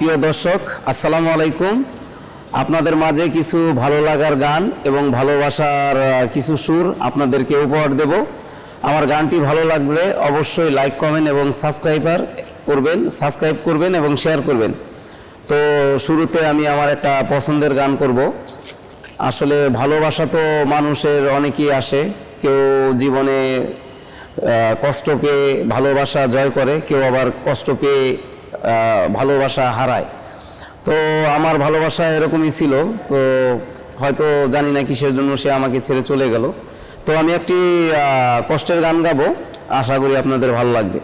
প্রিয় দর্শক, আসসালামু আলাইকুম। আপনাদের মাঝে কিছু ভালো লাগার গান এবং ভালোবাসার কিছু সুর আপনাদেরকে উপহার দেব। আমার গানটি ভালো লাগলে অবশ্যই লাইক, কমেন্ট এবং সাবস্ক্রাইবার করবেন, সাবস্ক্রাইব করবেন এবং শেয়ার করবেন। তো শুরুতে আমি আমার একটা পছন্দের গান করব। আসলে ভালোবাসা তো মানুষের অনেকেই আসে। কেউ জীবনে কষ্ট পেয়ে ভালোবাসা জয় করে, কেউ আবার কষ্ট পেয়ে ভালোবাসা হারায়। তো আমার ভালোবাসা এরকমই ছিল। তো হয়তো জানি না কিসের জন্য সে আমাকে ছেড়ে চলে গেল। তো আমি একটি কষ্টের গান গাবো। আশা করি আপনাদের ভালো লাগবে।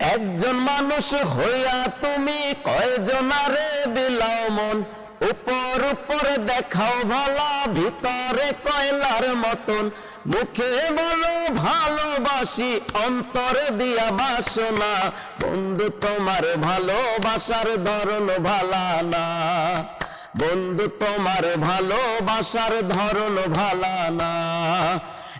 একজন মানুষ হইয়া তুমি কয়জনারে বিলাও মন? উপর উপর দেখাও ভালা, ভিতরে কয়লার মতন। মুখে বলো ভালোবাসি, অন্তরে দিয়া বাসনা। বন্ধু, তোমার ভালোবাসার ধরন ভালা না। বন্ধু, তোমার ভালোবাসার ধরন ভালা না।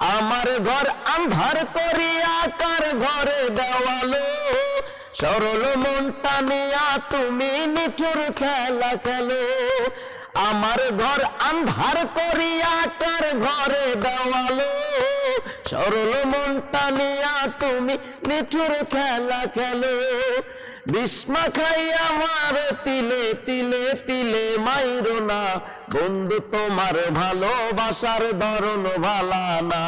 আমার ঘর আন্ধার করিয়া কার ঘরে দেওয়ালো? সরল মনটা নিয়া তুমি নিঠুর খেলা খেলো। আমার ঘর আন্ধার করিয়া কার ঘরে দেওয়ালো? সরল মনটা নিয়া তুমি নিঠুর খেলা খেলো। বিস্মা খাইয়া আমার তিলে তিলে তিলে মাইরো না। বন্ধু, তোমার ভালোবাসার ধরন ভালা না।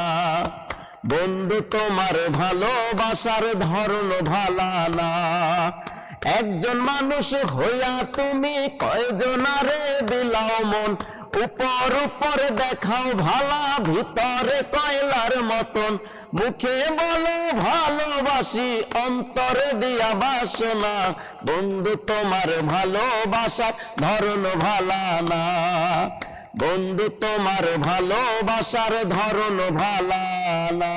বন্ধু, তোমার ভালোবাসার ধরন ভালা না। একজন মানুষ হইয়া তুমি কয়জনারে বিলাও মন? উপর উপর দেখাও ভালা, ভিতরে কয়লার মতন? মুখে বলো ভালোবাসি, অন্তরে দিয়া বাসনা। বন্ধু, তোমার ভালোবাসার ধরন ভালা না বন্ধু, তোমার ভালোবাসার ধরন ভালা না